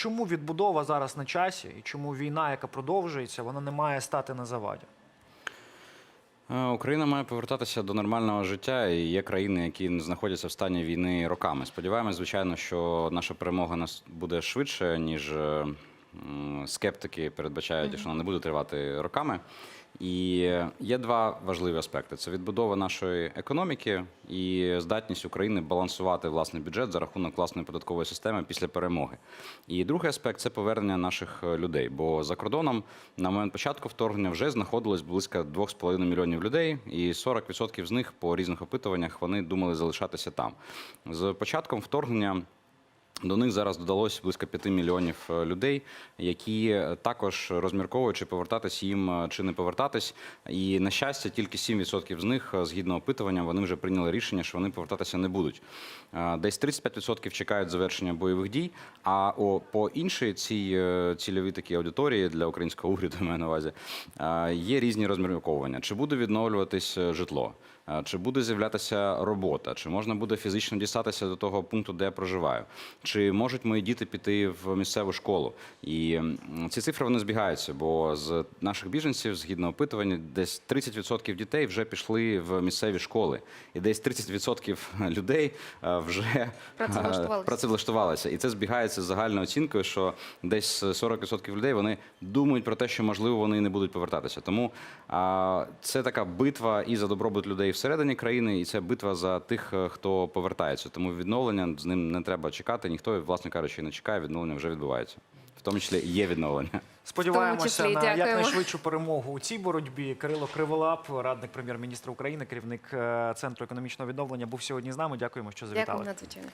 чому відбудова зараз на часі, і чому війна, яка продовжується, вона не має стати на заваді? Е, Україна має повертатися до нормального життя, і є країни, які знаходяться в стані війни роками. Сподіваємось, звичайно, що наша перемога нас буде швидше, ніж е, скептики передбачають, що вона не буде тривати роками. І є два важливі аспекти: це відбудова нашої економіки і здатність України балансувати власний бюджет за рахунок власної податкової системи після перемоги. І другий аспект це повернення наших е, людей. Бо за кордоном на момент початку вторгнення вже знаходилось близько 2,5 мільйонів людей, і 40% з них по різних опитуваннях вони думали залишатися там. З початком вторгнення. До них зараз додалось близько 5 мільйонів е, людей, які е, також розмірковують, чи повертатись їм е, чи не повертатись. І на щастя, тільки 7% з них, згідно опитуванням, вони вже прийняли рішення, що вони повертатися не будуть. Десь 35% чекають завершення бойових дій. А по іншій цій цільовій такій аудиторії для українського уряду маю на увазі є різні розмірковування. Чи буде відновлюватись житло? Чи буде з'являтися робота, чи можна буде фізично дістатися до того пункту, де я проживаю, чи можуть мої діти піти в місцеву школу? І ці цифри вони збігаються, бо з наших біженців, згідно опитування, десь 30% дітей вже пішли в місцеві школи, і десь 30% людей вже Працевлаштувалися. працевлаштувалися. І це збігається з загальною оцінкою, що десь 40% людей вони думають про те, що можливо вони не будуть повертатися. Тому це така битва і за добробут людей всередині країни, і це битва за тих, е, хто повертається. Тому відновлення з ним не треба чекати. Ніхто, власне кажучи, не чекає. Відновлення вже відбувається. В тому числі є відновлення. Сподіваємося числі, на дякуємо. якнайшвидшу перемогу у цій боротьбі. Кирило Криволап, радник прем'єр-міністра України, керівник е, центру економічного відновлення, був сьогодні з нами. Дякуємо, що завітали. Дякую надзвичайно.